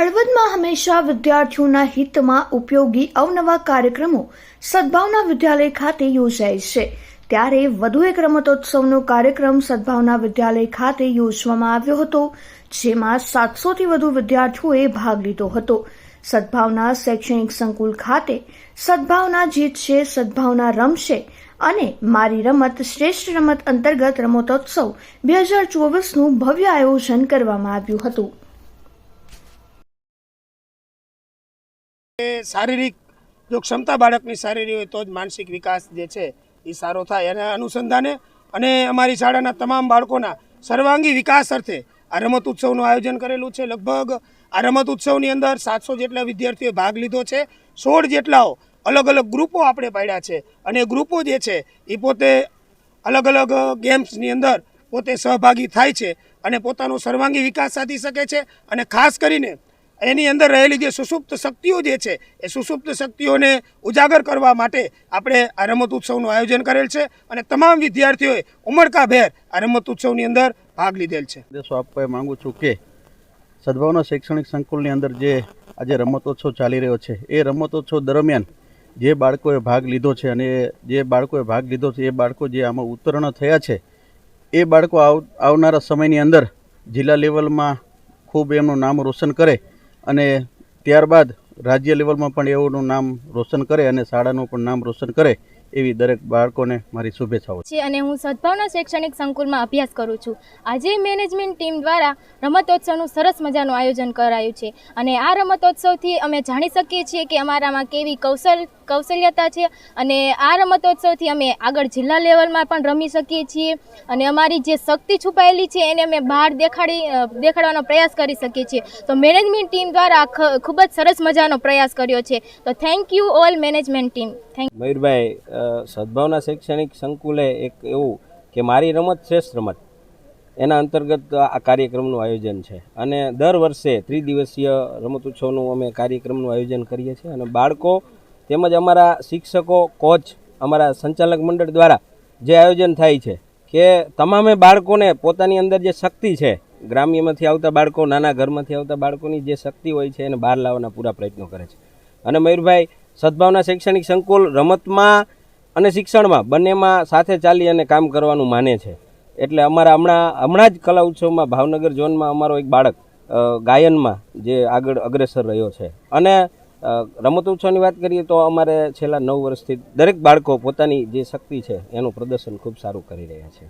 હળવદમાં હંમેશા વિદ્યાર્થીઓના હિતમાં ઉપયોગી અવનવા કાર્યક્રમો સદભાવના વિદ્યાલય ખાતે યોજાય છે. ત્યારે વધુ એક રમતોત્સવનો કાર્યક્રમ સદભાવના વિદ્યાલય ખાતે યોજવામાં આવ્યો હતો, જેમાં સાતસોથી વધુ વિદ્યાર્થીઓએ ભાગ લીધો હતો. સદભાવના શૈક્ષણિક સંકુલ ખાતે સદભાવના જીતશે સદભાવના રમશે અને મારી રમત શ્રેષ્ઠ રમત અંતર્ગત રમતોત્સવ બે હજાર ચોવીસનું ભવ્ય આયોજન કરવામાં આવ્યું હતું. શારીરિક જો ક્ષમતા બાળકની સારી હોય તો જ માનસિક વિકાસ જે છે એ સારો થાય. એના અનુસંધાને અને અમારી શાળાના તમામ બાળકોના સર્વાંગી વિકાસ અર્થે આ રમત ઉત્સવનું આયોજન કરેલું છે. લગભગ આ રમત ઉત્સવની અંદર સાતસો જેટલા વિદ્યાર્થીઓએ ભાગ લીધો છે. સોળ જેટલાઓ અલગ અલગ ગ્રુપો આપણે પાડ્યા છે અને ગ્રુપો જે છે એ પોતે અલગ અલગ ગેમ્સની અંદર પોતે સહભાગી થાય છે અને પોતાનો સર્વાંગી વિકાસ સાધી શકે છે અને ખાસ કરીને એની અંદર રહેલી જે સુષુપ્ત શક્તિઓ જે છે, એ સુષુપ્ત શક્તિઓને ઉજાગર કરવા માટે આપણે આ રમત ઉત્સવનું આયોજન કરેલ છે અને તમામ વિદ્યાર્થીઓએ ઉમળકાભેર આ રમત ઉત્સવની અંદર ભાગ લીધેલ છે. દેશો આપવા માંગુ છું કે સદભાવના શૈક્ષણિક સંકુલની અંદર જે આજે રમતોત્સવ ચાલી રહ્યો છે, એ રમતોત્સવ દરમિયાન જે બાળકોએ ભાગ લીધો છે અને જે બાળકોએ ભાગ લીધો છે, એ બાળકો જે આમાં ઉત્તીર્ણ થયા છે, એ બાળકો આવ, આવનારા સમયની અંદર જિલ્લા લેવલમાં ખૂબ એમનું નામ રોશન કરે અને ત્યારબાદ રાજ્ય લેવલમાં પણ એઓનું નામ રોશન કરે અને શાળાનું પણ નામ રોશન કરે. એવી દરેક બાળકોને મારી શુભેચ્છાઓ છે. અને હું સદભાવના શૈક્ષણિક સંકુલમાં અભ્યાસ કરું છું. આજે મેનેજમેન્ટ ટીમ દ્વારા રમતોત્સવનું સરસ મજાનું આયોજન કરાયું છે. અને આ રમતોત્સવથી અમે જાણી શકીએ છીએ કે અમારામાં કેવી કૌશલ કૌશલ્યતા છે. અને આ રમતોત્સવથી અમે આગળ જિલ્લા લેવલમાં પણ રમી શકીએ છીએ. અને અમારી જે શક્તિ છુપાયેલી છે એને અમે બહાર દેખાડી દેખાડવાનો પ્રયાસ કરી શકીએ છીએ. તો મેનેજમેન્ટ ટીમ દ્વારા ખૂબ જ સરસ મજાનો પ્રયાસ કર્યો છે. તો thank you all management team. Thank મયુરભાઈ સદભાવના શૈક્ષણિક સંકુલે એક એવું કે મારી રમત શ્રેષ્ઠ રમત. એના અંતર્ગત આ કાર્યક્રમનું આયોજન છે. અને દર વર્ષે ત્રિદિવસીય રમત ઉત્સવનું અમે કાર્યક્રમનું આયોજન કરીએ છીએ. અને બાળકો તેમજ અમારા શિક્ષકો, કોચ, અમારા સંચાલક મંડળ દ્વારા જે આયોજન થાય છે કે તમામે બાળકોને પોતાની અંદર જે શક્તિ છે, ગ્રામ્યમાંથી આવતા બાળકો, નાના ઘરમાંથી આવતા બાળકોની જે શક્તિ હોય છે એને બહાર લાવવાના પૂરા પ્રયત્નો કરે છે. અને મયુરભાઈ, સદભાવના શૈક્ષણિક સંકુલ રમતમાં અને શિક્ષણમાં બંનેમાં સાથે ચાલી અને કામ કરવાનું માને છે. એટલે અમારા હમણાં હમણાં જ કલા ઉત્સવમાં ભાવનગર ઝોનમાં અમારો એક બાળક ગાયનમાં જે આગળ અગ્રેસર રહ્યો છે. અને રમત ઉત્સવની વાત કરીએ તો અમારે છેલ્લા નવ વર્ષથી દરેક બાળકો પોતાની જે શક્તિ છે એનું પ્રદર્શન ખૂબ સારું કરી રહ્યા છે.